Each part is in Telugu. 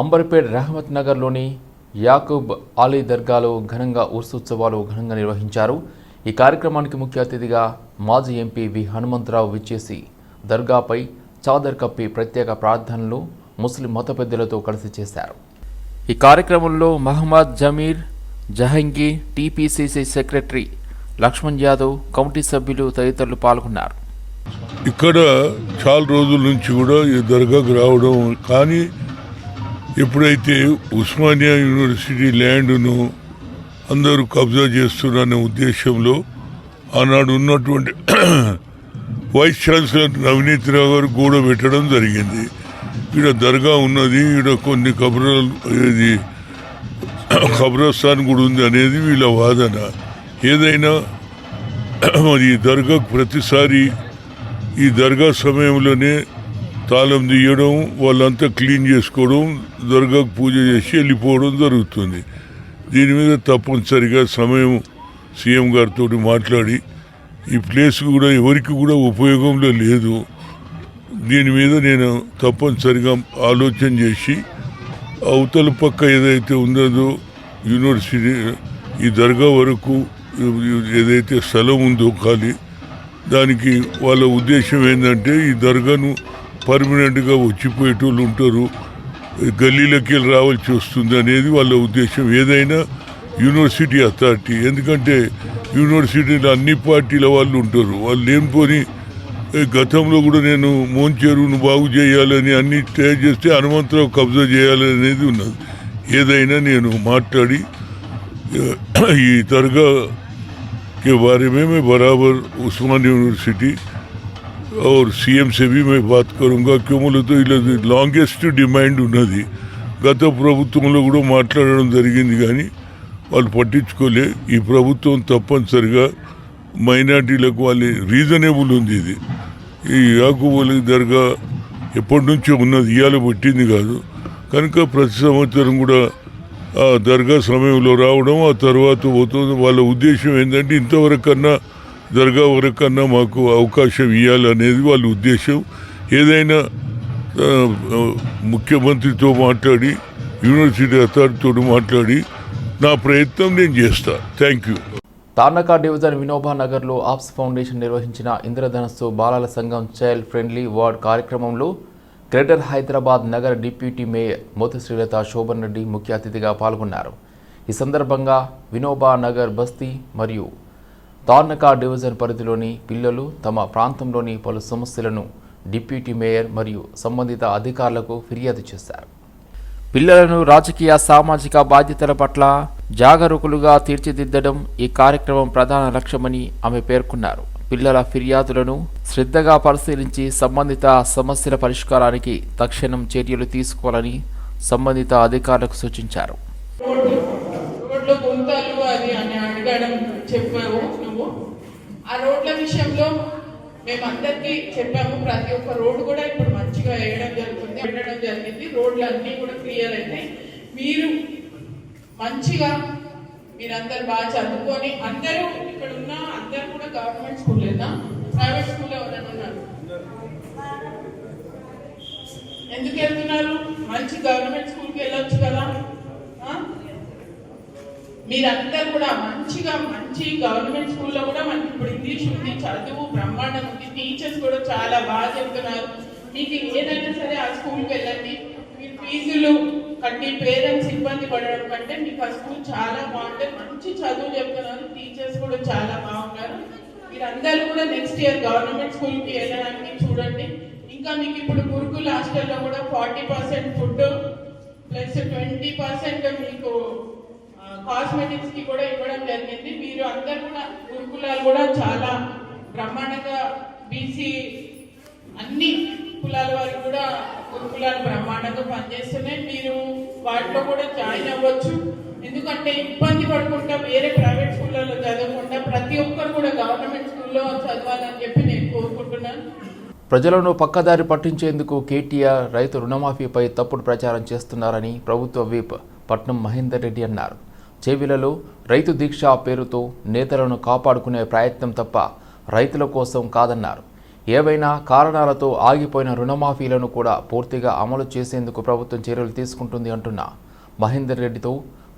అంబర్పేట్ రహమత్ నగర్లోని యాకూబ్ అలీ దర్గాలో ఘనంగా ఉత్సవాలు ఘనంగా నిర్వహించారు. ఈ కార్యక్రమానికి ముఖ్య అతిథిగా మాజీ ఎంపీ వి హనుమంతరావు విచ్చేసి దర్గాపై చాదర్ కప్పి ప్రత్యేక ప్రార్థనలు ముస్లిం మత పెద్దలతో కలిసి చేశారు. ఈ కార్యక్రమంలో Mohammed Zameer Jahangir TPCC secretary Laxman Yadav committee సభ్యులు తదితరులు పాల్గొన్నారు. ఇక్కడ చాలా రోజుల నుంచి కూడా ఈ దర్గాకు రావడం కానీ ఎప్పుడైతే ఉస్మానియా యూనివర్సిటీ ల్యాండ్ను అందరూ కబ్జా చేస్తున్నారనే ఉద్దేశంలో ఆనాడు ఉన్నటువంటి వైస్ ఛాన్సలర్ నవనీతిరావు గారు గూడ పెట్టడం జరిగింది. ఈడ దర్గా ఉన్నది ఈడ కొన్ని కబ్రాలు ఇది కబ్రస్థాన్ కూడా ఉంది అనేది వీళ్ళ వాదన. ఏదైనా మరి ఈ దర్గాకు ప్రతిసారి ఈ దర్గా సమయంలోనే తాళం తీయడం వాళ్ళంతా క్లీన్ చేసుకోవడం దర్గాకు పూజ చేసి వెళ్ళిపోవడం జరుగుతుంది. దీని మీద తప్పనిసరిగా సమయం సీఎం గారితో మాట్లాడి ఈ ప్లేస్ కూడా ఎవరికి కూడా ఉపయోగంలో లేదు. దీని మీద నేను తప్పనిసరిగా ఆలోచన చేసి అవతల పక్క ఏదైతే ఉన్నదో యూనివర్సిటీ ఈ దర్గా వరకు ఏదైతే స్థలం ఉందో ఖాళీ దానికి వాళ్ళ ఉద్దేశం ఏంటంటే ఈ దర్గాను పర్మనెంట్గా వచ్చిపోయేటోళ్ళు ఉంటారు గల్లీలకి వెళ్ళి రావాల్సి వస్తుంది అనేది వాళ్ళ ఉద్దేశం ఏదైనా యూనివర్సిటీ అథారిటీ ఎందుకంటే యూనివర్సిటీలో అన్ని పార్టీల వాళ్ళు ఉంటారు వాళ్ళు ఏం పోని ఏ గతంలో కూడా నేను మోన్ చెరువును బాగు చేయాలని అన్ని ట్రై చేస్తే హనుమంతరావు కబ్జా చేయాలని అనేది ఉన్నది ఏదైనా నేను మాట్లాడి ఈ దర్గా के बारे में मैं बराबर उस्मान यूनिवर्सिटी और सीएम से भी मैं बात करूंगा क्यों बोले तो ఇలా లాంగెస్ట్ డిమాండ్ ఉన్నది గత ప్రభుత్వంలో కూడా మాట్లాడడం జరిగింది కానీ వాళ్ళు పట్టించుకోలే ఈ ప్రభుత్వం తప్పనిసరిగా మైనార్టీలకు వాళ్ళ రీజనబుల్ ఉంది ఇది ఈ యాకుబోలి దర్గా ఎప్పటి నుంచో ఉన్నది ఇవాళ పెట్టింది కాదు కనుక ప్రతి సంవత్సరం కూడా ఆ దర్గా సమయంలో రావడం ఆ తర్వాత పోతుంది వాళ్ళ ఉద్దేశం ఏంటంటే ఇంతవరకన్నా దర్గా వరకన్నా మాకు అవకాశం ఇవ్వాలనేది వాళ్ళ ఉద్దేశం. ఏదైనా ముఖ్యమంత్రితో మాట్లాడి యూనివర్సిటీ అథారిటీతో మాట్లాడి నా ప్రయత్నం నేను చేస్తాను thank you Tarnaka division Vinoba నగర్లో ఆప్స్ ఫౌండేషన్ నిర్వహించిన ఇంద్రధనస్సు బాలల సంఘం చైల్డ్ ఫ్రెండ్లీ వార్డ్ కార్యక్రమంలో గ్రేటర్ హైదరాబాద్ నగర డిప్యూటీ మేయర్ మోతి శ్రీలత శోభన్ రెడ్డి ముఖ్య అతిథిగా పాల్గొన్నారు. ఈ సందర్భంగా వినోబా నగర్ బస్తీ మరియు తార్నకా డివిజన్ పరిధిలోని పిల్లలు తమ ప్రాంతంలోని పలు సమస్యలను డిప్యూటీ మేయర్ మరియు సంబంధిత అధికారులకు ఫిర్యాదు చేశారు. పిల్లలను రాజకీయ సామాజిక బాధ్యతల పట్ల జాగరూకులుగా తీర్చిదిద్దడం ఈ కార్యక్రమం ప్రధాన లక్ష్యమని ఆమె పేర్కొన్నారు. పిల్లల ఫిర్యాదులను శ్రద్ధగా పరిశీలించి సంబంధిత సమస్యల పరిష్కారానికి తక్షణం చర్యలు తీసుకోవాలని సంబంధిత అధికారులకు సూచించారు. చెప్పారు రోడ్లు గుంతలు అది అని అడగడం చెప్పావు నువ్వు ఆ రోడ్ల విషయంలో మేమందరికీ చెప్పాము. ప్రతి ఒక్క రోడ్డు కూడా ఇప్పుడు మంచిగా వేయడం జరుగుతుంది పెట్టడం జరిగింది. రోడ్లు అన్నీ కూడా క్లియర్ అయినాయి. మీరు మంచిగా మీరందరు బాగా చదువుకొని అందరూ ఇక్కడ ఉన్న అందరూ కూడా గవర్నమెంట్ స్కూలేనా ప్రైవేట్ స్కూల్ ఎవరైనా ఉన్నారు? ఎందుకు వెళ్తున్నారు? మంచి గవర్నమెంట్ స్కూల్కి వెళ్ళొచ్చు కదా. మీరందరూ కూడా మంచిగా మంచి గవర్నమెంట్ స్కూల్లో కూడా మనకి ఇప్పుడు ఇంగ్లీష్ ఉంది చదువు బ్రహ్మాండం ఉంది టీచర్స్ కూడా చాలా బాగా చెప్తున్నారు. మీకు ఏదైనా సరే ఆ స్కూల్కి వెళ్ళండి. మీరు ఫీజులు కట్టి పేరెంట్స్ ఇబ్బంది పడడం కంటే మీకు ఆ స్కూల్ చాలా బాగుంటుంది మంచి చదువు చెప్తున్నారు. టీచర్స్ కూడా చాలా బాగున్నారు. మీరందరూ కూడా నెక్స్ట్ ఇయర్ గవర్నమెంట్ స్కూల్కి వెళ్ళడానికి చూడండి. ఇంకా మీకు ఇప్పుడు గురుకుల హాస్టల్లో కూడా forty percent food plus twenty percent మీకు కాస్మెటిక్స్కి కూడా ఇవ్వడం జరిగింది. మీరు అందరు కూడా గురుకులాలు కూడా చాలా బ్రహ్మాండంగా బీసీ అన్ని కులాల వారు కూడా గురుకులాలు బ్రహ్మాండంగా పనిచేస్తున్నాయి. మీరు వాటిలో కూడా జాయిన్ అవ్వచ్చు. ఎందుకంటే ఇబ్బంది పడకుండా వేరే ప్రైవేట్ స్కూళ్ళలో చదవకుండా ప్రతి ఒక్కరు కూడా గవర్నమెంట్ స్కూల్లో చదవాలని చెప్పి నేను కోరుకుంటున్నాను. ప్రజలను పక్కదారి పట్టించేందుకు కేటీఆర్ రైతు రుణమాఫీపై తప్పుడు ప్రచారం చేస్తున్నారని ప్రభుత్వ వీప్ పట్నం మహేందర్ రెడ్డి అన్నారు. చేవిలలో రైతు దీక్ష పేరుతో నేతలను కాపాడుకునే ప్రయత్నం తప్ప రైతుల కోసం కాదన్నారు. ఏవైనా కారణాలతో ఆగిపోయిన రుణమాఫీలను కూడా పూర్తిగా అమలు చేసేందుకు ప్రభుత్వం చర్యలు తీసుకుంటుంది అంటున్న మహేందర్ రెడ్డితో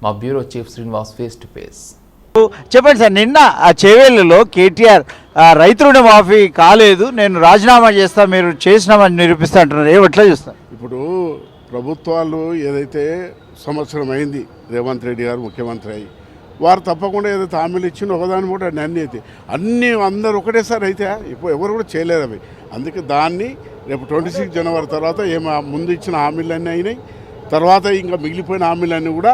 మా bureau chief Srinivas face to face. చెప్పండి సార్ నిన్న ఆ చేవేళ్ళలో కేటీఆర్ రైతు రుణమాఫీ కాలేదు నేను రాజీనామా చేస్తా మీరు చేసినామని నిరూపిస్తా అంటున్నారు. ఏ ఎట్లా చూస్తారు? ఇప్పుడు ప్రభుత్వాలు ఏదైతే సంవత్సరం అయింది రేవంత్ రెడ్డి గారు ముఖ్యమంత్రి అయ్యి. వారు తప్పకుండా ఏదైతే హామీలు ఇచ్చిన ఒకదాని కూడా అన్నీ అయితే అన్నీ అందరు ఒకటేసారి అయితే ఇప్పుడు ఎవరు కూడా చేయలేరు అవి. అందుకే దాన్ని రేపు ట్వంటీ సిక్స్ జనవరి తర్వాత ఏమో ముందు ఇచ్చిన హామీలన్నీ అయినాయి. తర్వాత ఇంకా మిగిలిపోయిన హామీలన్నీ కూడా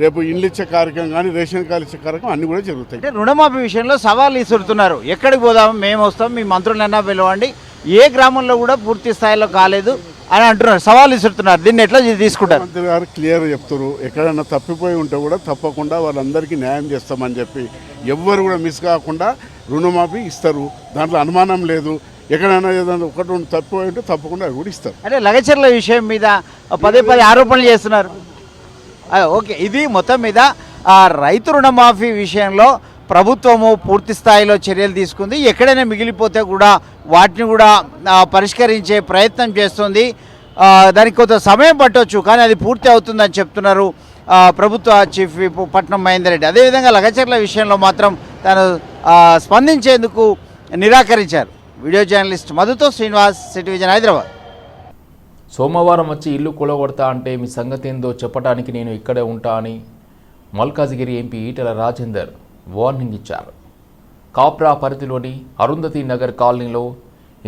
రేపు ఇండ్లు ఇచ్చే కార్యక్రమం కానీ రేషన్ కార్డు ఇచ్చే కార్యక్రమం అన్నీ కూడా జరుగుతాయి. అంటే రుణమాఫీ విషయంలో సవాళ్ళు ఇస్తున్నారు ఎక్కడికి పోదాం మేము వస్తాం మీ మంత్రులన్నా పిలవండి. ఏ గ్రామంలో కూడా పూర్తి స్థాయిలో కాలేదు అని అంటున్నారు. సవాళ్ళు ఇస్తున్నారు దీన్ని ఎట్లా తీసుకుంటారు? ముఖ్యమంత్రి గారు క్లియర్ చెప్తారు ఎక్కడైనా తప్పిపోయి ఉంటే కూడా తప్పకుండా వాళ్ళందరికీ న్యాయం చేస్తామని చెప్పి ఎవ్వరు కూడా మిస్ కాకుండా రుణమాఫీ ఇస్తారు. దాంట్లో అనుమానం లేదు. ఎక్కడైనా ఏదైనా ఒకటి రెండు తప్పిపోయి ఉంటే తప్పకుండా అవి కూడా ఇస్తారు. అంటే లగచర్ల విషయం మీద పదే పదే ఆరోపణలు చేస్తున్నారు. ఓకే. ఇది మొత్తం మీద ఆ రైతు రుణమాఫీ విషయంలో ప్రభుత్వము పూర్తి స్థాయిలో చర్యలు తీసుకుంది. ఎక్కడైనా మిగిలిపోతే కూడా వాటిని కూడా పరిష్కరించే ప్రయత్నం చేస్తుంది. దానికి కొంత సమయం పట్టవచ్చు కానీ అది పూర్తి అవుతుందని చెప్తున్నారు ప్రభుత్వ చీఫ్ విప్ పట్నం మహేందర్ రెడ్డి. అదేవిధంగా లగచర్ల విషయంలో మాత్రం తను స్పందించేందుకు నిరాకరించారు. వీడియో జర్నలిస్ట్ మధుతో శ్రీనివాస్ సిటివిజన్ హైదరాబాద్. సోమవారం వచ్చి ఇల్లు కూలగొడతా అంటే మీ సంగతి ఏందో చెప్పడానికి నేను ఇక్కడే ఉంటా అని మల్కాజ్గిరి ఎంపీ ఈటెల రాజేందర్ వార్నింగ్ ఇచ్చారు. కాప్రా పరిధిలోని అరుంధతి నగర్ కాలనీలో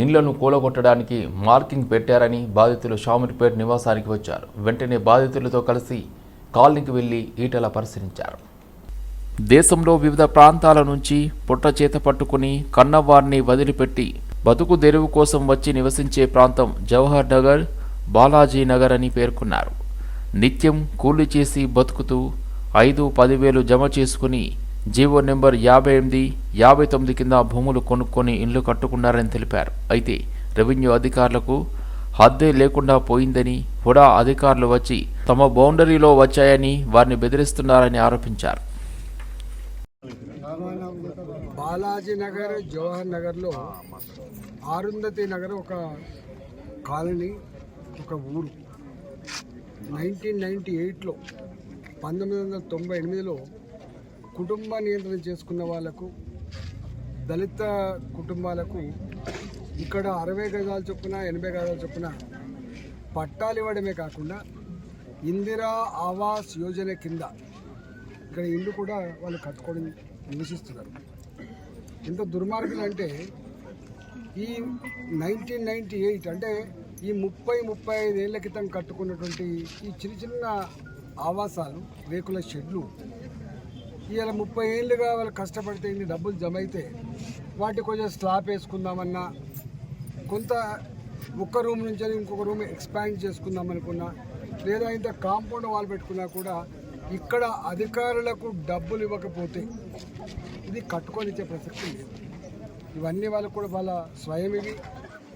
ఇండ్లను కూలగొట్టడానికి మార్కింగ్ పెట్టారని బాధితులు షామిర్పేట్ నివాసానికి వచ్చారు. వెంటనే బాధితులతో కలిసి కాలనీకి వెళ్ళి ఈటల పరిశీలించారు. దేశంలో వివిధ ప్రాంతాల నుంచి పుట్ట చేత పట్టుకుని కన్నవారిని వదిలిపెట్టి బతుకు తెరువు కోసం వచ్చి నివసించే ప్రాంతం జవహర్ నగర్ బాలాజీ నగర్ అని పేర్కొన్నారు. నిత్యం కూలి చేసి బతుకుతూ ఐదు పదివేలు జమ చేసుకుని జీవో నెంబర్ యాభై ఎనిమిది యాభై తొమ్మిది కింద భూములు కొనుక్కొని ఇండ్లు కట్టుకున్నారని తెలిపారు. అయితే రెవెన్యూ అధికారులకు హద్దే లేకుండా పోయిందని హుడా అధికారులు వచ్చి తమ బౌండరీలో వచ్చాయని వారిని బెదిరిస్తున్నారని ఆరోపించారు. బాలాజీ నగర్ జవహర్ నగర్లో ఆరుంధతి నగర్ ఒక కాలనీ ఒక ఊరు. నైన్టీన్ నైంటీ ఎయిట్లో పంతొమ్మిది వందల తొంభై ఎనిమిదిలో కుటుంబ నియంత్రణ చేసుకున్న వాళ్ళకు దళిత కుటుంబాలకు ఇక్కడ అరవై గజాలు చొప్పున ఎనభై గజాల చొప్పున పట్టాలు ఇవ్వడమే కాకుండా ఇందిరా ఆవాస్ యోజన కింద ఇక్కడ ఇల్లు కూడా వాళ్ళు కట్టుకోవడం నివసిస్తున్నారు ఎంత దుర్మార్గులు అంటే ఈ నైన్టీన్ నైంటీ ఎయిట్ అంటే ఈ ముప్పై ముప్పై ఐదు ఏళ్ళ క్రితం కట్టుకున్నటువంటి ఈ చిన్న చిన్న ఆవాసాలు రేకుల షెడ్లు ఇవాళ ముప్పై ఏళ్ళుగా వాళ్ళు కష్టపడితే ఇన్ని డబ్బులు జమ అయితే వాటి కొంచెం స్లాబ్ వేసుకుందామన్నా కొంత ఒక్క రూమ్ నుంచి ఇంకొక రూమ్ ఎక్స్పాండ్ చేసుకుందాం అనుకున్నా లేదా ఇంత కాంపౌండ్ వాల్ పెట్టుకున్నా కూడా ఇక్కడ అధికారులకు డబ్బులు ఇవ్వకపోతే ఇది కట్టుకొని ఇచ్చే ప్రసక్తి లేదు. ఇవన్నీ వాళ్ళకు కూడా వాళ్ళ స్వయం ఇవి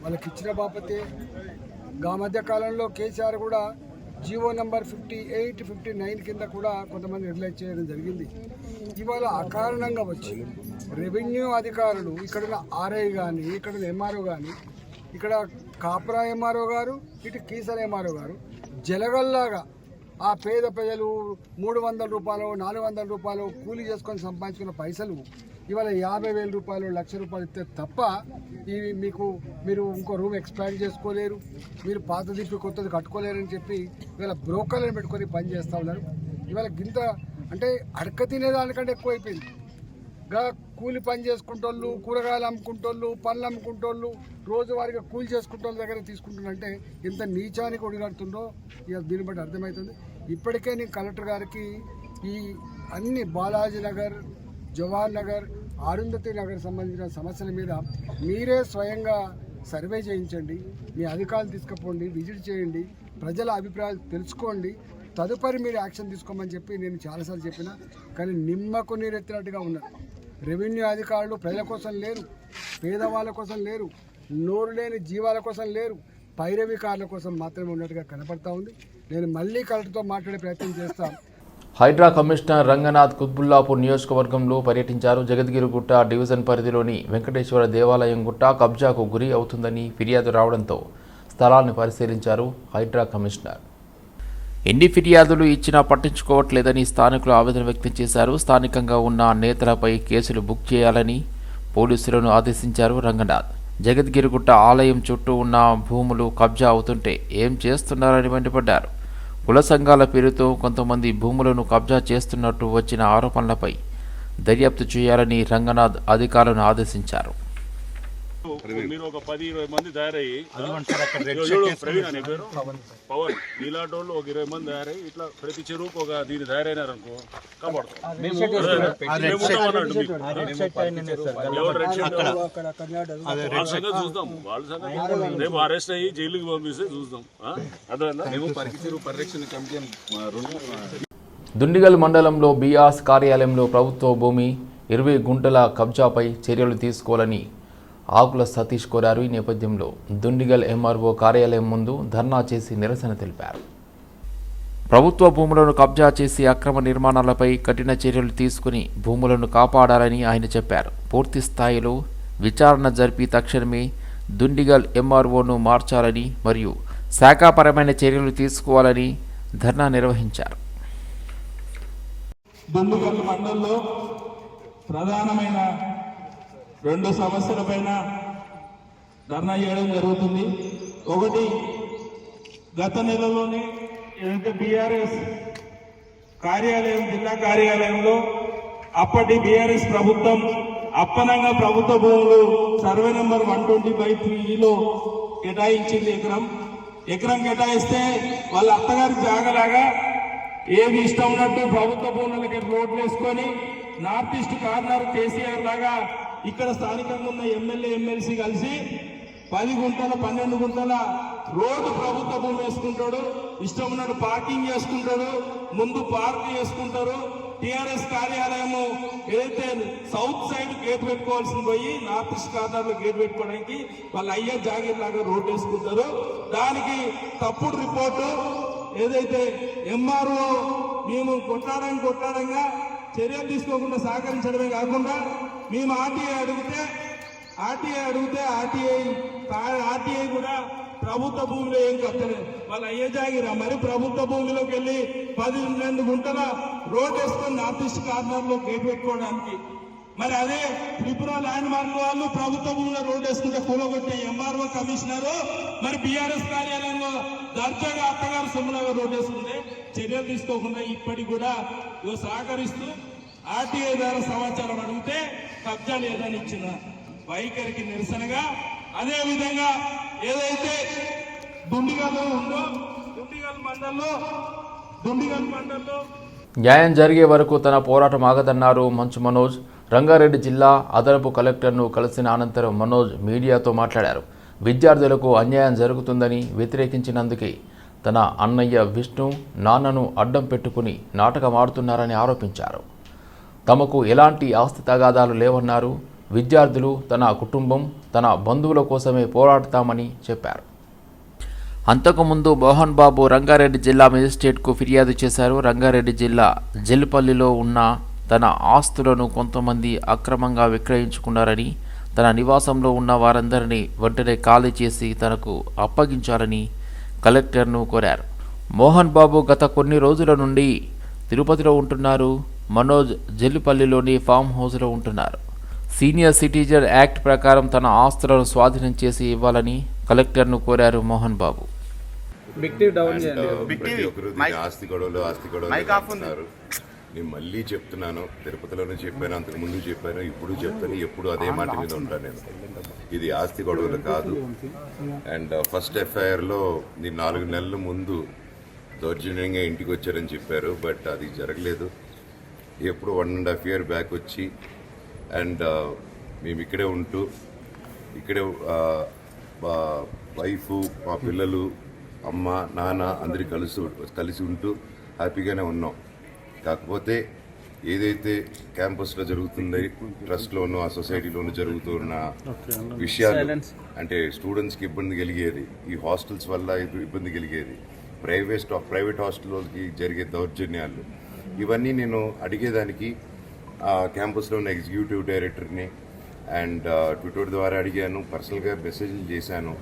వాళ్ళకి ఇచ్చిన బాపతే. గా మధ్య కాలంలో కేసీఆర్ కూడా GO number fifty eight fifty nine కింద కూడా కొంతమంది రిలైజ్ చేయడం జరిగింది. ఇవాళ అకారణంగా వచ్చి రెవెన్యూ అధికారులు ఇక్కడ ఆర్ఐ కానీ ఇక్కడ ఎంఆర్ఓ కానీ ఇక్కడ కాపురా ఎంఆర్ఓ గారు ఇటు కీసర ఎంఆర్ఓ గారు జలగల్లాగా ఆ పేద ప్రజలు మూడు వందల రూపాయలు నాలుగు వందల రూపాయలు కూలీ చేసుకొని సంపాదించుకున్న పైసలు ఇవాళ యాభై వేల రూపాయలు లక్ష రూపాయలు ఇస్తే తప్ప ఇవి మీకు మీరు ఇంకో రూమ్ ఎక్స్పాండ్ చేసుకోలేరు మీరు పాత దిప్పి కొత్తది కట్టుకోలేరని చెప్పి ఇవాళ బ్రోకర్లను పెట్టుకొని పని చేస్తూ ఉన్నారు. ఇవాళ గింత అంటే అడక తినేదానికంటే ఎక్కువైపోయింది. గా కూలి పని చేసుకుంటోళ్ళు కూరగాయలు అమ్ముకుంటోళ్ళు పండ్లు అమ్ముకుంటోళ్ళు రోజువారీగా కూలి చేసుకుంటోళ్ళ దగ్గర తీసుకుంటున్నంటే ఎంత నీచానికి ఒడిగడుతుందో ఇక దీన్ని బట్టి అర్థమవుతుంది. ఇప్పటికే నేను కలెక్టర్ గారికి ఈ అన్ని బాలాజీ నగర్ జవహర్ నగర్ అరుంధతి నగర్ సంబంధించిన సమస్యల మీద మీరే స్వయంగా సర్వే చేయించండి. మీ అధికారులు తీసుకుపోండి విజిట్ చేయండి ప్రజల అభిప్రాయాలు తెలుసుకోండి. తదుపరి మీరు యాక్షన్ తీసుకోమని చెప్పి నేను చాలాసార్లు చెప్పిన కానీ నిమ్మకు నీరెత్తినట్టుగా ఉన్నారు. రెవెన్యూ అధికారులు ప్రజల కోసం లేరు పేదవాళ్ళ కోసం లేరు నోరు లేని జీవాల కోసం లేరు పైరవికారుల కోసం మాత్రమే ఉన్నట్టుగా కనపడతా ఉంది. నేను మళ్ళీ కలెక్టర్తో మాట్లాడే ప్రయత్నం చేస్తాను హైడ్రా కమిషనర్ రంగనాథ్ కుత్బుల్లాపూర్ నియోజకవర్గంలో పర్యటించారు. జగద్గిరిగుట్ట డివిజన్ పరిధిలోని వెంకటేశ్వర దేవాలయం గుట్ట కబ్జాకు గురి అవుతుందని ఫిర్యాదు రావడంతో స్థలాన్ని పరిశీలించారు హైడ్రా కమిషనర్. ఎన్ని ఫిర్యాదులు ఇచ్చినా పట్టించుకోవట్లేదని స్థానికులు ఆవేదన వ్యక్తం చేశారు. స్థానికంగా ఉన్న నేతలపై కేసులు బుక్ చేయాలని పోలీసులను ఆదేశించారు రంగనాథ్. జగద్గిరిగుట్ట ఆలయం చుట్టూ ఉన్న భూములు కబ్జా అవుతుంటే ఏం చేస్తున్నారని మండిపడ్డారు. కుల సంఘాల పేరుతో కొంతమంది భూములను కబ్జా చేస్తున్నట్టు వచ్చిన ఆరోపణలపై దర్యాప్తు చేయాలని రంగనాథ్ అధికారులను ఆదేశించారు. మీరు ఒక పది ఇరవై మంది తయారయ్యి ఇదిగో చూడు, ప్రవీణ్ అనే పేరు? పవన్. నీలాంటి వాళ్ళు ఒక ఇరవై మంది తయారయ్యి ఇట్లా ప్రతి చెరువుకు ఒక దీని తయారైనారు అనుకో కాపాడుతాం చూద్దాం. వాళ్ళ సంగతి రేపు అరెస్ట్ అయ్యి జైలుకి పంపిస్తే చూద్దాం. ఆ? అర్థమైందా? మేము పరికి చెరువు పరిరక్షణ కమిటీ దుండిగల్ మండలంలో బీఆర్స్ కార్యాలయంలో ప్రభుత్వ భూమి ఇరవై గుంటల కబ్జాపై చర్యలు తీసుకోవాలని ఆకుల సతీష్ కోరారు. ఈ నేపథ్యంలో దుండిగల్ ఎంఆర్ఓ కార్యాలయం ముందు ధర్నా చేసి నిరసన తెలిపారు. ప్రభుత్వ భూములను కబ్జా చేసి అక్రమ నిర్మాణాలపై కఠిన చర్యలు తీసుకుని భూములను కాపాడాలని ఆయన చెప్పారు. పూర్తి స్థాయిలో విచారణ జరిపి తక్షణమే దుండిగల్ ఎంఆర్ఓను మార్చాలని మరియు శాఖాపరమైన చర్యలు తీసుకోవాలని ధర్నా నిర్వహించారు. మండలంలో ప్రధానమైన రెండు సమస్యల పైన ధర్నా చేయడం జరుగుతుంది. ఒకటి గత నెలలోనే ఏదైతే బీఆర్ఎస్ కార్యాలయం జిల్లా కార్యాలయంలో అప్పటి బీఆర్ఎస్ ప్రభుత్వం అప్పనంగా ప్రభుత్వ భూములు survey number one twenty by త్రీలో కేటాయించింది ఎకరం. ఎకరం కేటాయిస్తే వాళ్ళ అత్తగారి జాగలాగా ఏమి ఇష్టం ఉన్నట్టు ప్రభుత్వ భూములకి రోడ్లు వేసుకొని నార్త్ ఈస్ట్ కార్నర్ కేసీఆర్ లాగా ఇక్కడ స్థానికంగా ఉన్న ఎమ్మెల్యే ఎమ్మెల్సీ కలిసి పది గుంటల పన్నెండు గుంటల రోడ్డు ప్రభుత్వ భూమి వేసుకుంటాడు. ఇష్టం ఉన్నట్టు పార్కింగ్ చేసుకుంటాడు. ముందు పార్క్ చేసుకుంటారు. టిఆర్ఎస్ కార్యాలయము ఏదైతే సౌత్ సైడ్ గేట్ పెట్టుకోవాల్సింది పోయి నార్త్ ఈస్ట్ కార్నర్లో గేట్ పెట్టుకోవడానికి వాళ్ళ అయ్యే జాగీర్ లాగా రోడ్డు వేసుకుంటారు. దానికి తప్పుడు రిపోర్టు. ఏదైతే ఎంఆర్ఓ మేము కొట్లాడడానికి కొట్లాడంగా చర్యలు తీసుకోకుండా సహకరించడమే కాకుండా మేము ఆర్టీఐ అడిగితే ఆర్టీఐ అడిగితే ఆర్టీఐ ఆర్టీఐ కూడా ప్రభుత్వ భూమిలో ఏం కట్టలేదు. వాళ్ళు అయ్యే జాగిరా మరి ప్రభుత్వ భూమిలోకి వెళ్ళి రెండు గుంటల రోడ్ వేసుకొని నార్త్ ఈస్ట్ కార్నర్లో గేట్ పెట్టుకోవడానికి. మరి అదే త్రిపుర ల్యాండ్ మార్క్ వాళ్ళు ప్రభుత్వ భూమిలో రోడ్ వేసుకుంటే కూలగొట్టే ఎంఆర్ఓ కమిషనర్ మరి బీఆర్ఎస్ కార్యాలయంలో దర్జాగా అత్తగారు సొమ్ములాగా రోడ్ వేసుకుంటే చర్యలు తీసుకోకుండా ఇప్పటికి కూడా సహకరిస్తూ ఆర్టీఐ ద్వారా సమాచారం అడిగితే కబ్జా లేదని ఇచ్చిన వైఖరికి నిరసనగా అదే విధంగా ఏదైతే దుండిగల్లో ఉందో దుండిగల్ మండల్లో దుండిగల్ మండల్లో న్యాయం జరిగే వరకు తన పోరాటం ఆగదన్నారు మంచు మనోజ్. రంగారెడ్డి జిల్లా అదనపు కలెక్టర్ను కలిసిన అనంతరం మనోజ్ మీడియాతో మాట్లాడారు. విద్యార్థులకు అన్యాయం జరుగుతుందని వ్యతిరేకించినందుకే తన అన్నయ్య విష్ణు నాన్నను అడ్డం పెట్టుకుని నాటకం ఆడుతున్నారని ఆరోపించారు. తమకు ఎలాంటి ఆస్తి తగాదాలు లేవన్నారు? విద్యార్థులు తన కుటుంబం తన బంధువుల కోసమే పోరాడతామని చెప్పారు. అంతకుముందు మోహన్ బాబు రంగారెడ్డి జిల్లా మెజిస్ట్రేట్కు ఫిర్యాదు చేశారు. రంగారెడ్డి జిల్లా జల్లిపల్లిలో ఉన్న తన ఆస్తులను కొంతమంది అక్రమంగా విక్రయించుకున్నారని తన నివాసంలో ఉన్న వారందరినీ వెంటనే ఖాళీ చేసి తనకు అప్పగించాలని కలెక్టర్ను కోరారు. మోహన్ బాబు గత కొన్ని రోజుల నుండి తిరుపతిలో ఉంటున్నారు. మనోజ్ జల్లిపల్లిలోని ఫామ్ హౌస్లో ఉంటున్నారు. సీనియర్ సిటిజన్ యాక్ట్ ప్రకారం తన ఆస్తులను స్వాధీనం చేసి ఇవ్వాలని కలెక్టర్ను కోరారు మోహన్ బాబు. ప్రతి ఒక్కరు దీన్ని ఆస్తి గొడవలు ఆస్తి గొడవలు నేను మళ్ళీ చెప్తున్నాను తిరుపతిలోనే చెప్పాను అంతకు ముందు చెప్పాను ఇప్పుడు చెప్తాను ఎప్పుడు అదే మాట మీద ఉంటాను నేను. ఇది ఆస్తి గొడవలు కాదు. అండ్ ఫస్ట్ ఎఫ్ఐఆర్లో నేను నాలుగు నెలల ముందు దౌర్జన్యంగా ఇంటికి వచ్చారని చెప్పారు బట్ అది జరగలేదు. ఎప్పుడు one and half year back వచ్చి అండ్ మేము ఇక్కడే ఉంటూ ఇక్కడే మా వైఫ్ మా పిల్లలు అమ్మ నాన్న అందరి కలిసి కలిసి ఉంటూ హ్యాపీగానే ఉన్నాం. కాకపోతే ఏదైతే క్యాంపస్లో జరుగుతుంది ట్రస్ట్లోనూ ఆ సొసైటీలోనూ జరుగుతున్న విషయాలు అంటే స్టూడెంట్స్కి ఇబ్బంది కలిగేది ఈ హాస్టల్స్ వల్ల ఇబ్బ- ఇబ్బంది కలిగేది. ప్రైవేట్ ప్రైవేట్ హాస్టల్కి జరిగే దౌర్జన్యాలు ఇవన్నీ నేను అడిగేదానికి ఆ క్యాంపస్లో ఉన్న ఎగ్జిక్యూటివ్ డైరెక్టర్ని అండ్ ట్విట్టర్ ద్వారా అడిగాను పర్సనల్గా మెసేజ్లు చేశాను.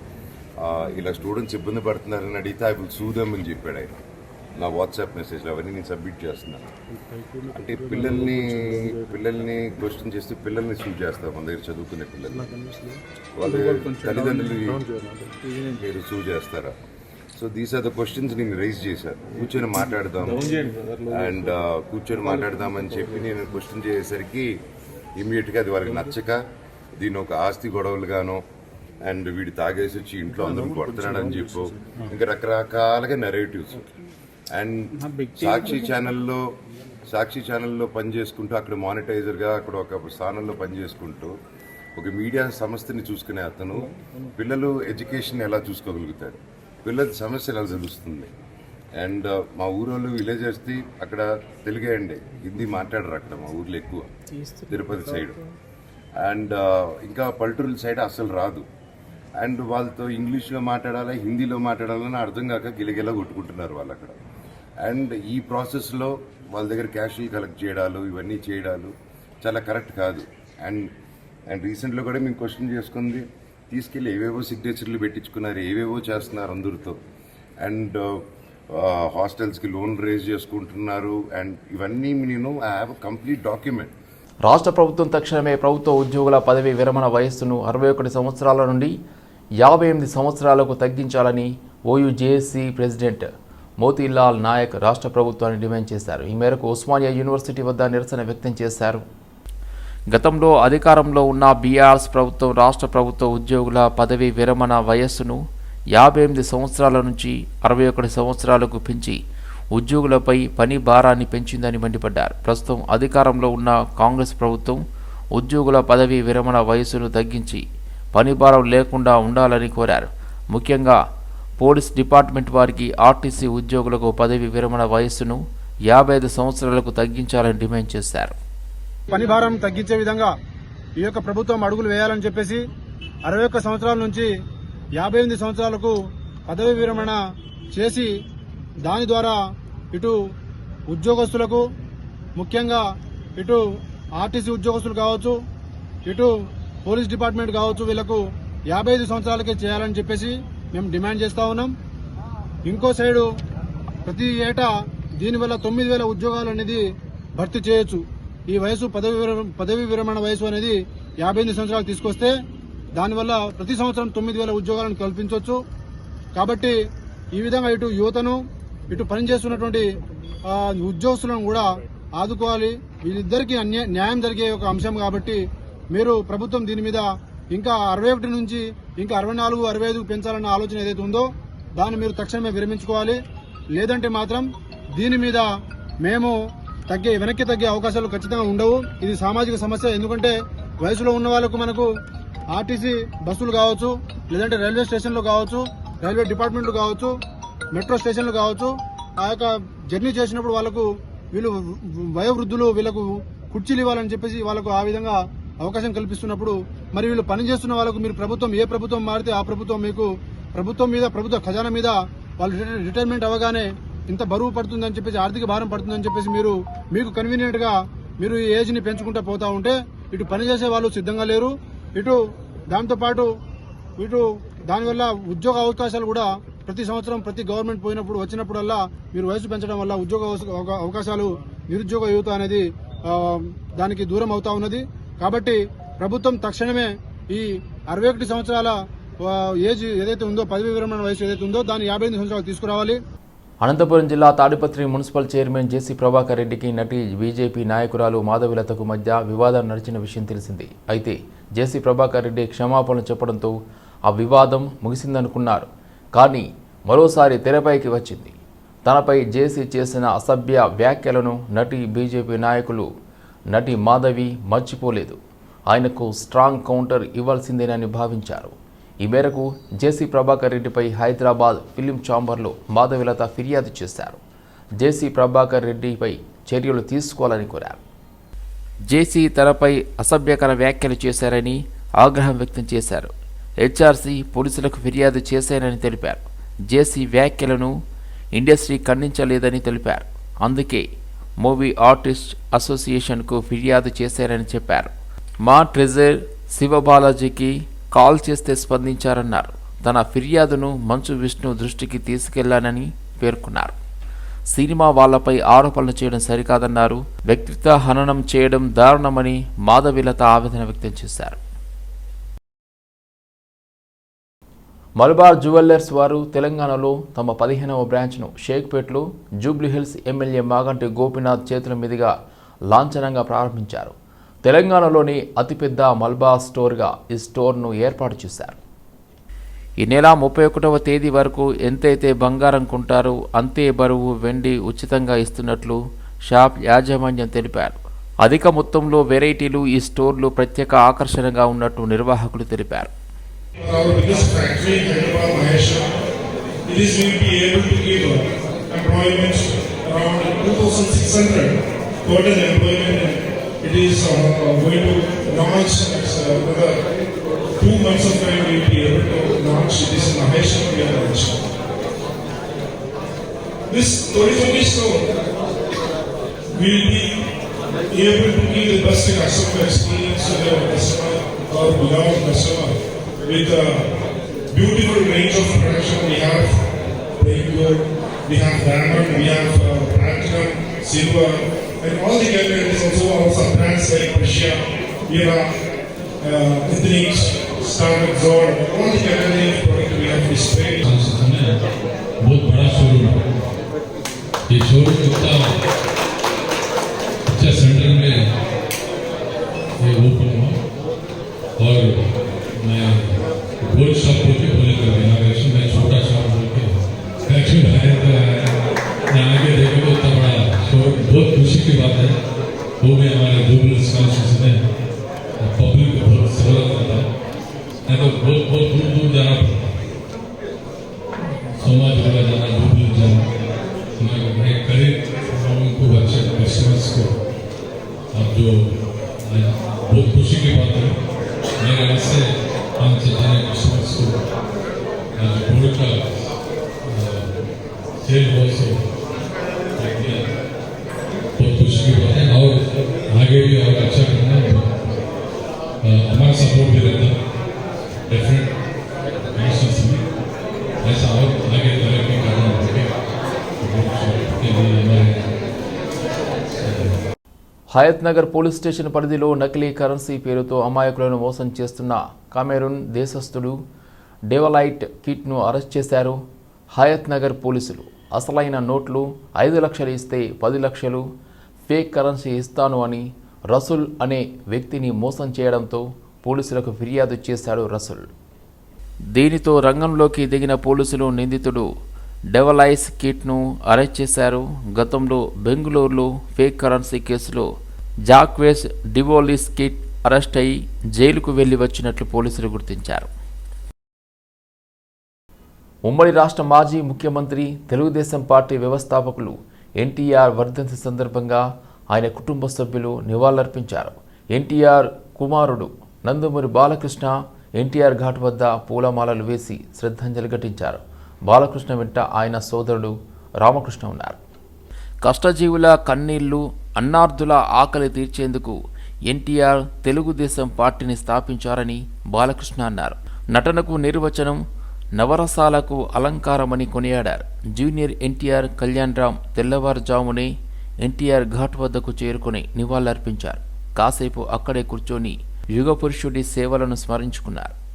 ఇలా స్టూడెంట్స్ ఇబ్బంది పడుతున్నారని అడిగితే ఐ విల్ సూదమ్ అని చెప్పాడు ఆయన. నా వాట్సాప్ మెసేజ్లో అవన్నీ నేను సబ్మిట్ చేస్తున్నాను. అంటే పిల్లల్ని పిల్లల్ని క్వశ్చన్ చేస్తే పిల్లల్ని సూ చేస్తాం మన దగ్గర చదువుకునే పిల్లల్ని. వాళ్ళ తల్లిదండ్రులు మీరు సూ చేస్తారా? So these are the questions నేను రైజ్ చేశాను కూర్చొని మాట్లాడదాం అండ్ కూర్చొని మాట్లాడదామని చెప్పి నేను క్వశ్చన్ చేసేసరికి ఇమీడియట్గా అది వాళ్ళకి నచ్చక దీని ఒక ఆస్తి గొడవలుగాను అండ్ వీడు తాగేసి వచ్చి ఇంట్లో అందరం కొడుతున్నాడని చెప్పు. ఇంకా రకరకాలుగా నెరేటివ్స్ అండ్ సాక్షి ఛానల్లో సాక్షి ఛానల్లో పనిచేసుకుంటూ అక్కడ మానిటైజర్గా అక్కడ ఒక స్థానంలో పనిచేసుకుంటూ ఒక మీడియా సంస్థని చూసుకునే అతను పిల్లలు ఎడ్యుకేషన్ ఎలా చూసుకోగలుగుతారు పిల్లల సమస్య ఎలా తెలుస్తుంది? అండ్ మా ఊరోళ్ళు విలేజర్స్ది అక్కడ తెలుగే అండి హిందీ మాట్లాడరు అక్కడ మా ఊర్లో ఎక్కువ. తిరుపతి సైడ్. అండ్ ఇంకా పల్లెటూరుల సైడ్ అసలు రాదు. అండ్ వాళ్ళతో ఇంగ్లీష్లో మాట్లాడాలా హిందీలో మాట్లాడాలని అర్థం కాక గిలగిలా కొట్టుకుంటున్నారు వాళ్ళు అక్కడ. అండ్ ఈ ప్రాసెస్లో వాళ్ళ దగ్గర క్యాషులు కలెక్ట్ చేయడాలు ఇవన్నీ చేయడాలు చాలా కరెక్ట్ కాదు. అండ్ అండ్ రీసెంట్లో కూడా మేము క్వశ్చన్ చేసుకుంది తీసుకెళ్ళి ఏవేవో సిగ్నేచర్లు పెట్టించుకున్నారు ఏవేవో చేస్తున్నారు అందరితో. అండ్ హాస్టల్స్కి లోన్ రేజ్ చేసుకుంటున్నారు. అండ్ ఇవన్నీ నేను ఐ హ్యావ్ కంప్లీట్ డాక్యుమెంట్ రాష్ట్ర ప్రభుత్వం తక్షణమే ప్రభుత్వ ఉద్యోగుల పదవి విరమణ వయస్సును అరవై ఒకటి సంవత్సరాల నుండి యాభై ఎనిమిది సంవత్సరాలకు తగ్గించాలని ఓయూజేఏసీ ప్రెసిడెంట్ మోతీలాల్ నాయక్ రాష్ట్ర ప్రభుత్వాన్ని డిమాండ్ చేశారు. ఈ మేరకు ఉస్మానియా యూనివర్సిటీ వద్ద నిరసన వ్యక్తం చేశారు. గతంలో అధికారంలో ఉన్న బీఆర్ఎస్ ప్రభుత్వం రాష్ట్ర ప్రభుత్వ ఉద్యోగుల పదవి విరమణ వయస్సును యాభై ఎనిమిది సంవత్సరాల నుంచి అరవై ఒకటి సంవత్సరాలకు పెంచి ఉద్యోగులపై పని భారాన్ని పెంచిందని మండిపడ్డారు. ప్రస్తుతం అధికారంలో ఉన్న కాంగ్రెస్ ప్రభుత్వం ఉద్యోగుల పదవి విరమణ వయస్సును తగ్గించి పని భారం లేకుండా ఉండాలని కోరారు. ముఖ్యంగా పోలీస్ డిపార్ట్మెంట్ వారికి ఆర్టీసీ ఉద్యోగులకు పదవి విరమణ వయస్సును యాభై ఐదు సంవత్సరాలకు తగ్గించాలని డిమాండ్ చేశారు. పని భారం తగ్గించే విధంగా ఈ యొక్క ప్రభుత్వం అడుగులు వేయాలని చెప్పేసి అరవై ఒక్క సంవత్సరాల నుంచి యాభై ఎనిమిది సంవత్సరాలకు పదవి విరమణ చేసి దాని ద్వారా ఇటు ఉద్యోగస్తులకు ముఖ్యంగా ఇటు ఆర్టీసీ ఉద్యోగస్తులు కావచ్చు ఇటు పోలీస్ డిపార్ట్మెంట్ కావచ్చు వీళ్ళకు యాభై ఐదు సంవత్సరాలకే చేయాలని చెప్పేసి మేము డిమాండ్ చేస్తా ఉన్నాం. ఇంకో సైడు ప్రతి ఏటా దీనివల్ల తొమ్మిది వేల ఉద్యోగాలు అనేది భర్తీ చేయొచ్చు. ఈ వయసు పదవి పదవి విరమణ వయసు అనేది యాభై ఎనిమిది సంవత్సరాలు తీసుకొస్తే దానివల్ల ప్రతి సంవత్సరం తొమ్మిది వేల ఉద్యోగాలను కల్పించవచ్చు కాబట్టి ఈ విధంగా ఇటు యువతను ఇటు పనిచేస్తున్నటువంటి ఉద్యోగస్తులను కూడా ఆదుకోవాలి. వీళ్ళిద్దరికీ న్యాయం జరిగే ఒక అంశం కాబట్టి మీరు ప్రభుత్వం దీని మీద ఇంకా అరవై ఒకటి నుంచి ఇంకా అరవై నాలుగు అరవై ఐదు పెంచాలన్న ఆలోచన ఏదైతే ఉందో దాన్ని మీరు తక్షణమే విరమించుకోవాలి. లేదంటే మాత్రం దీని మీద మేము తగ్గే వెనక్కి తగ్గే అవకాశాలు ఖచ్చితంగా ఉండవు. ఇది సామాజిక సమస్య ఎందుకంటే వయసులో ఉన్న వాళ్ళకు మనకు ఆర్టీసీ బస్సులు కావచ్చు లేదంటే రైల్వే స్టేషన్లు కావచ్చు రైల్వే డిపార్ట్మెంట్లు కావచ్చు మెట్రో స్టేషన్లు కావచ్చు ఆ యొక్క జర్నీ చేసినప్పుడు వాళ్ళకు వీళ్ళు వయోవృద్ధులు వీళ్ళకు కుర్చీలు ఇవ్వాలని చెప్పేసి వాళ్ళకు ఆ విధంగా అవకాశం కల్పిస్తున్నప్పుడు మరి వీళ్ళు పనిచేస్తున్న వాళ్ళకు మీరు ప్రభుత్వం ఏ ప్రభుత్వం మారితే ఆ ప్రభుత్వం మీకు ప్రభుత్వం మీద ప్రభుత్వ ఖజానా మీద వాళ్ళు రిటైర్మెంట్ అవ్వగానే ఇంత బరువు పడుతుందని చెప్పేసి ఆర్థిక భారం పడుతుందని చెప్పేసి మీరు మీకు కన్వీనియంట్గా మీరు ఈ ఏజ్ని పెంచుకుంటూ పోతా ఉంటే ఇటు పనిచేసే వాళ్ళు సిద్ధంగా లేరు. ఇటు దాంతో పాటు ఇటు దానివల్ల ఉద్యోగ అవకాశాలు కూడా ప్రతి సంవత్సరం ప్రతి గవర్నమెంట్ పోయినప్పుడు వచ్చినప్పుడల్లా మీరు వయసు పెంచడం వల్ల ఉద్యోగ అవకాశాలు నిరుద్యోగ యువత అనేది దానికి దూరం అవుతా ఉన్నది. కాబట్టి ప్రభుత్వం తక్షణమే ఈ అరవై ఒకటి సంవత్సరాల ఏజ్ ఏదైతే ఉందో పదవి విరమణ వయసు ఏదైతే ఉందో దాన్ని యాభై ఎనిమిది సంవత్సరాలు తీసుకురావాలి. అనంతపురం జిల్లా Tadipatri municipal chairman JC Prabhakar రెడ్డికి నటి బీజేపీ నాయకురాలు మాధవిలతకు మధ్య వివాదం నడిచిన విషయం తెలిసింది. అయితే జేసీ ప్రభాకర్ రెడ్డి క్షమాపణలు చెప్పడంతో ఆ వివాదం ముగిసిందనుకున్నారు. కానీ మరోసారి తెరపైకి వచ్చింది. తనపై జేసీ చేసిన అసభ్య వ్యాఖ్యలను నటి బీజేపీ నాయకులు నటి మాధవి మర్చిపోలేదు. ఆయనకు స్ట్రాంగ్ కౌంటర్ ఇవ్వాల్సిందేనని భావించారు. ఈ మేరకు జేసీ ప్రభాకర్ రెడ్డిపై హైదరాబాద్ ఫిలిం ఛాంబర్లో మాధవిలత ఫిర్యాదు చేశారు. జేసీ ప్రభాకర్ రెడ్డిపై చర్యలు తీసుకోవాలని కోరారు. జేసీ తనపై అసభ్యకర వ్యాఖ్యలు చేశారని ఆగ్రహం వ్యక్తం చేశారు. హెచ్ఆర్సీ పోలీసులకు ఫిర్యాదు చేశారని తెలిపారు. జేసీ వ్యాఖ్యలను ఇండస్ట్రీ ఖండించలేదని తెలిపారు. అందుకే మూవీ ఆర్టిస్ట్ అసోసియేషన్కు ఫిర్యాదు చేశారని చెప్పారు. మా ట్రెజర్ శివబాలాజీకి కాల్ చేస్తే స్పందించారన్నారు. తన ఫిర్యాదును మంచు విష్ణు దృష్టికి తీసుకెళ్ళానని పేర్కొన్నారు. సినిమా వాళ్ళపై ఆరోపణలు చేయడం సరికాదన్నారు. వ్యక్తిత్వ హననం చేయడం దారుణమని మాధవిలత ఆవేదన వ్యక్తం చేశారు. మలబార్ జ్యువెల్లర్స్ వారు తెలంగాణలో తమ పదిహేనవ బ్రాంచ్ను షేక్పేట్లో జూబ్లీహిల్స్ ఎమ్మెల్యే మాగంటి గోపీనాథ్ చేతుల మీదుగా లాంఛనంగా ప్రారంభించారు. తెలంగాణలోని అతిపెద్ద మల్బా స్టోర్గా ఈ స్టోర్ను ఏర్పాటు చేశారు ఈ నెల ముప్పై ఒకటవ తేదీ వరకు ఎంతైతే బంగారం కొంటారో అంతే బరువు వెండి ఉచితంగా ఇస్తున్నట్లు షాప్ యాజమాన్యం తెలిపారు అధిక మొత్తంలో వెరైటీలు ఈ స్టోర్లు ప్రత్యేక ఆకర్షణగా ఉన్నట్టు నిర్వాహకులు తెలిపారు employment around 2,600 total employment. It is uh, going to launch next uh, another two months of time. We will be able to launch this Maheshwar. We are. This Torifumi store will be able to give the best customer experience to their customer or beloved customer with a beautiful range of production. We have we have diamond, we have uh, platinum, silver, and all the categories also like Prussia, Era, uh, Ethnix, Standard Zone, all the of product we have displayed. बहुत बड़ा शोरूम है ये शोरूम इतना अच्छा सेंटर में ये ओपन हुआ और मैं बोल के बोले कर इनाग्रेशन मैं छोटा शॉप बोल के एक्चुअली आया तो मैं आगे देखो तो इतना बड़ा शोरूम बहुत खुशी की बात है वो भी हमारे ग्लोबल स्कॉलरशिप में पब्लिक को बहुत सहूलत करता है तो बहुत बहुत दूर दूर जाना पड़ता समाज वाला जाना डूबल जाना। मैं करीब लोगों को, अच्छे कस्टमर्स को अब जो बहुत खुशी की बात है, मेरे से पाँच जाने कस्टमर्स को गोल्ड का सेल हुआ హయత్ నగర్ పోలీస్ స్టేషన్ పరిధిలో నకిలీ కరెన్సీ పేరుతో అమాయకులను మోసం చేస్తున్న కామెరూన్ దేశస్థుడు డెవలైట్ కిట్ను అరెస్ట్ చేశారు. హయత్ నగర్ పోలీసులు అసలైన నోట్లు ఐదు లక్షలు ఇస్తే పది లక్షలు ఫేక్ కరెన్సీ ఇస్తాను అని రసుల్ అనే వ్యక్తిని మోసం చేయడంతో పోలీసులకు ఫిర్యాదు చేశాడు రసుల్. దీనితో రంగంలోకి దిగిన పోలీసులు నిందితుడు డెవలైస్ కిట్ను అరెస్ట్ చేశారు. గతంలో బెంగళూరులో ఫేక్ కరెన్సీ కేసులో జాక్వేస్ డివోలిస్ కిట్ అరెస్ట్ అయి జైలుకు వెళ్ళి వచ్చినట్లు పోలీసులు గుర్తించారు. ఉమ్మడి రాష్ట్ర మాజీ ముఖ్యమంత్రి తెలుగుదేశం పార్టీ వ్యవస్థాపకులు ఎన్టీఆర్ వర్ధంతి సందర్భంగా ఆయన కుటుంబ సభ్యులు నివాళులర్పించారు. ఎన్టీఆర్ కుమారుడు నందమూరి బాలకృష్ణ ఎన్టీఆర్ ఘాట్ వద్ద పూలమాలలు వేసి శ్రద్ధాంజలి ఘటించారు. బాలకృష్ణ వెంట ఆయన సోదరుడు రామకృష్ణ ఉన్నారు. కష్టజీవుల కన్నీళ్ళు అన్నార్థుల ఆకలి తీర్చేందుకు ఎన్టీఆర్ తెలుగుదేశం పార్టీని స్థాపించారని బాలకృష్ణ అన్నారు. నటనకు నిర్వచనం నవరసాలకు అలంకారమని కొనియాడారు. జూనియర్ ఎన్టీఆర్ కళ్యాణ్ రామ్ తెల్లవారుజామునే ఎన్టీఆర్ ఘాట్ వద్దకు చేరుకుని నివాళులర్పించారు. కాసేపు అక్కడే కూర్చొని యుగ పురుషుడి సేవలను స్మరించుకున్నారు.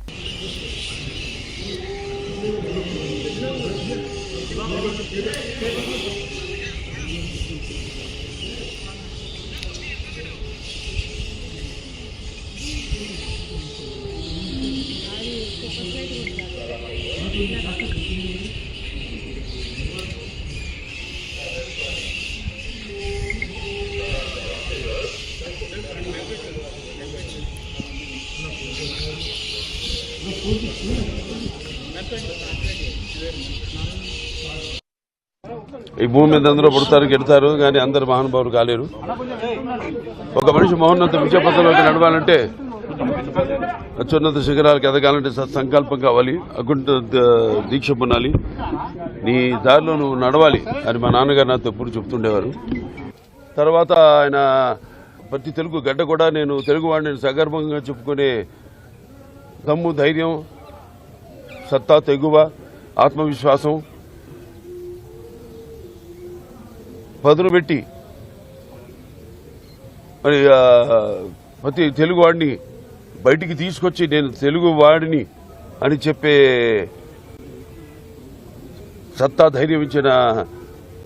ఈ భూమి మీద అందరూ పుడతారు గెడతారు కానీ అందరు మహానుభావులు కాలేరు. ఒక మనిషి మహోన్నత విజయపథంలోకి నడవాలంటే అత్యున్నత శిఖరాలకు ఎదగాలంటే సత్సంకల్పం కావాలి అకుంఠ దీక్ష పొందాలి. నీ దారిలో నువ్వు నడవాలి అని మా నాన్నగారు నాతో ఎప్పుడు చెప్తుండేవారు. తర్వాత ఆయన ప్రతి తెలుగు గడ్డ కూడా నేను తెలుగు వాడిని సగర్భంగా చెప్పుకునే దమ్ము ధైర్యం సత్తా తెగువ ఆత్మవిశ్వాసం పదును పెట్టి మరి ప్రతి తెలుగు వాడిని బయటికి తీసుకొచ్చి నేను తెలుగు వాడిని అని చెప్పే సత్తా ధైర్యం ఇచ్చిన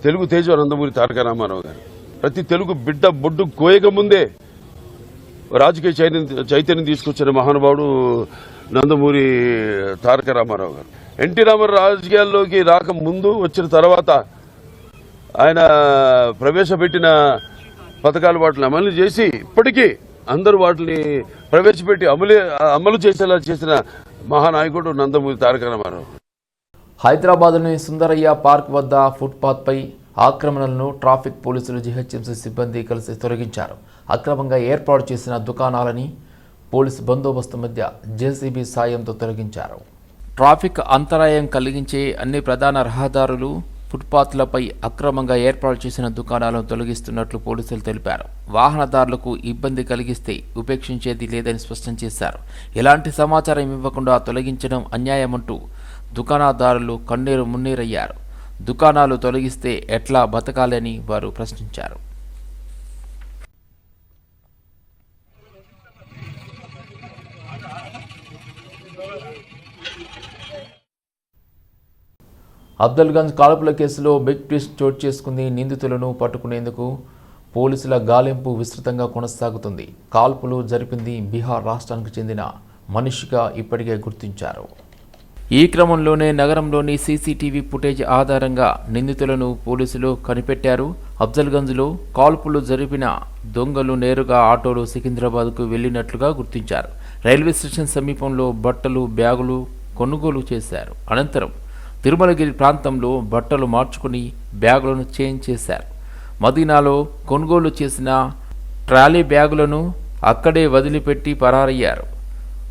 తెలుగు తేజ నందమూరి తారక రామారావు గారు. ప్రతి తెలుగు బిడ్డ బొడ్డు కోయక ముందే రాజకీయ చైతన్యం చైతన్యం తీసుకొచ్చిన మహానుభావుడు నందమూరి తారక రామారావు గారు. ఎన్టీ రామారావు రాజకీయాల్లోకి రాక ముందు వచ్చిన తర్వాత ఆయన ప్రవేశపెట్టిన పథకాలు వాటిని అమలు చేసి ఇప్పటికీ అందరూ వాటిని ప్రవేశపెట్టి అమలు అమలు చేసేలా చేసిన మహానాయకుడు నందమూరి తారక రామారావు. హైదరాబాద్లోని సుందరయ్య పార్క్ వద్ద ఫుట్పాత్పై ఆక్రమణలను ట్రాఫిక్ పోలీసులు జీహెచ్ఎంసీ సిబ్బంది కలిసి తొలగించారు. అక్రమంగా ఏర్పాటు చేసిన దుకాణాలని పోలీసు బందోబస్తు మధ్య జేసీబీ సాయంతో తొలగించారు. ట్రాఫిక్ అంతరాయం కలిగించే అన్ని ప్రధాన రహదారులు ఫుట్పాత్లపై అక్రమంగా ఏర్పాటు చేసిన దుకాణాలను తొలగిస్తున్నట్లు పోలీసులు తెలిపారు. వాహనదారులకు ఇబ్బంది కలిగిస్తే ఉపేక్షించేది లేదని స్పష్టం చేశారు. ఎలాంటి సమాచారం ఇవ్వకుండా తొలగించడం అన్యాయమంటూ దుకాణదారులు కన్నీరు మున్నీరయ్యారు. దుకాణాలు తొలగిస్తే ఎట్లా బతకాలని వారు ప్రశ్నించారు. అబ్దుల్గంజ్ కాల్పుల కేసులో బిగ్ ట్విస్ట్ చోటు చేసుకుంది. నిందితులను పట్టుకునేందుకు పోలీసుల గాలింపు విస్తృతంగా కొనసాగుతుంది. కాల్పులు జరిపింది బీహార్ రాష్ట్రానికి చెందిన మనిషిగా ఇప్పటికే గుర్తించారు. ఈ క్రమంలోనే నగరంలోని సీసీటీవీ ఫుటేజ్ ఆధారంగా నిందితులను పోలీసులు కనిపెట్టారు. అఫ్జల్గంజ్లో కాల్పులు జరిపిన దొంగలు నేరుగా ఆటోలో సికింద్రాబాద్కు వెళ్ళినట్లుగా గుర్తించారు. రైల్వే స్టేషన్ సమీపంలో బట్టలు బ్యాగులు కొనుగోలు చేశారు. అనంతరం తిరుమలగిరి ప్రాంతంలో బట్టలు మార్చుకుని బ్యాగులను చేంజ్ చేశారు. మదీనాలో కొనుగోలు చేసిన ట్రాలీ బ్యాగులను అక్కడే వదిలిపెట్టి పరారయ్యారు.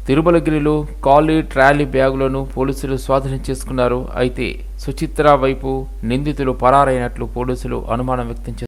తిరుమలగిరిలో ఖాళీ ట్రాలీ బ్యాగులను పోలీసులు స్వాధీనం చేసుకున్నారు. అయితే సుచిత్ర వైపు నిందితులు పరారైనట్లు పోలీసులు అనుమానం వ్యక్తం చేశారు